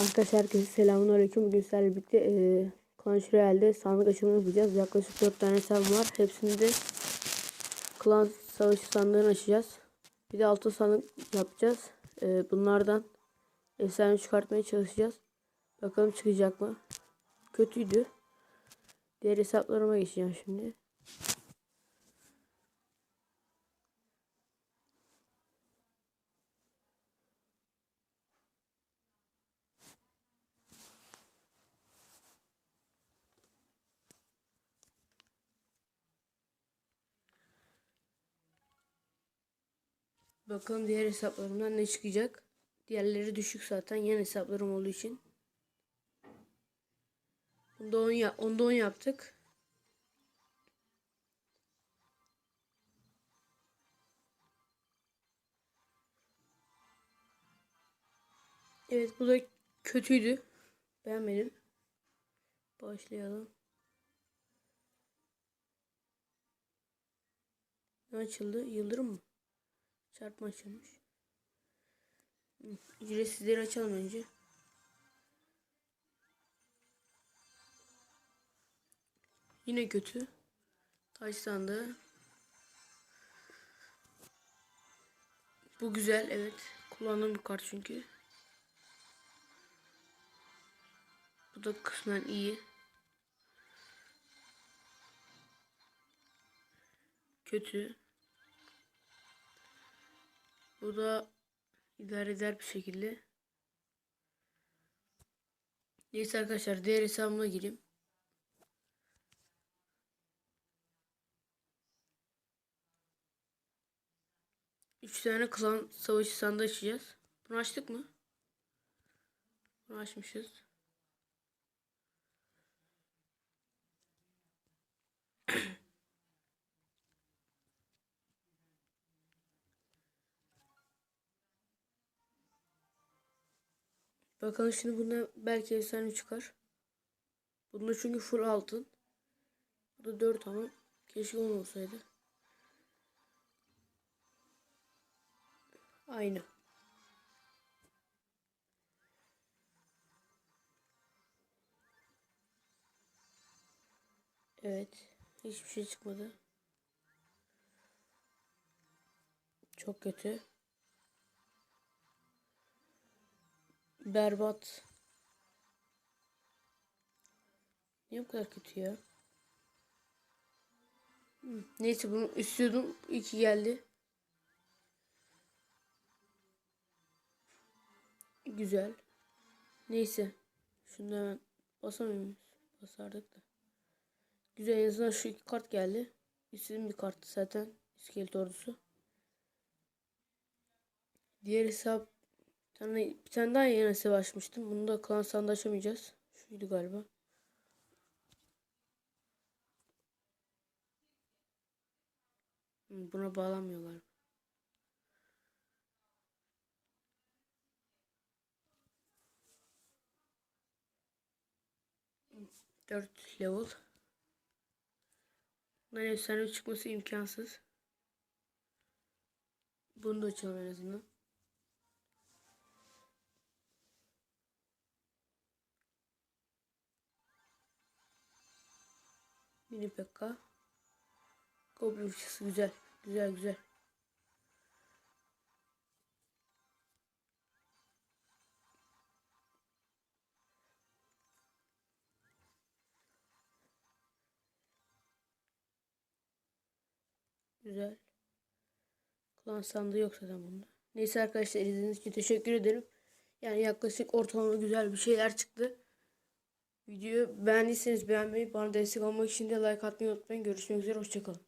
Arkadaşlar herkese selamun aleyküm. Bugün sizlerle birlikte e, Clash Royale'de sandık açımını yapacağız. Yaklaşık 4 tane hesabım var. Hepsini de klan savaşı sandığını açacağız. Bir de altın sandık yapacağız. E, bunlardan efsane çıkartmaya çalışacağız. Bakalım çıkacak mı? Kötüydü. Diğer hesaplarıma geçeceğim şimdi. Bakalım diğer hesaplarımdan ne çıkacak. Diğerleri düşük zaten yan hesaplarım olduğu için. Onda 10 ya onda 10 yaptık. Evet bu da kötüydü. Beğenmedim. Başlayalım. Ne açıldı? Yıldırım mı? Çarpma açılmış. Ücretsizleri açalım önce. Yine kötü. Taş sandığı. Bu güzel evet. Kullandığım bir kart çünkü. Bu da kısmen iyi. Kötü. Bu da idare eder bir şekilde. Neyse arkadaşlar diğer hesabıma gireyim. Üç tane klan savaşı sandığı açacağız. Bunu açtık mı? Bunu açmışız. Bakalım şimdi bunda belki efsane çıkar. Bunda çünkü full altın. Bu da 4 ama keşke 10 olsaydı. Aynı. Evet. Hiçbir şey çıkmadı. Çok kötü. Berbat. Niye bu kadar kötü ya? Neyse bunu istiyordum. İyi ki geldi. Güzel. Neyse. Şunu hemen basamıyor? Basardık da. Güzel en azından şu iki kart geldi. İstediğim bir karttı zaten. İskelet ordusu. Diğer hesap bir tane, bir tane daha yeni hesap açmıştım. Bunu da klan sandığı açamayacağız. Şuydu galiba. Hı, Buna bağlanmıyor galiba. Dört level. Bunların efsane çıkması imkansız. Bunu da açalım en azından. Mini Pekka. Goblin fıçısı güzel. Güzel güzel. Güzel. Klan sandığı yok zaten bunda. Neyse arkadaşlar izlediğiniz için teşekkür ederim. Yani yaklaşık ortalama güzel bir şeyler çıktı. Videoyu beğendiyseniz beğenmeyi, bana destek olmak için de like atmayı unutmayın. Görüşmek üzere, hoşçakalın.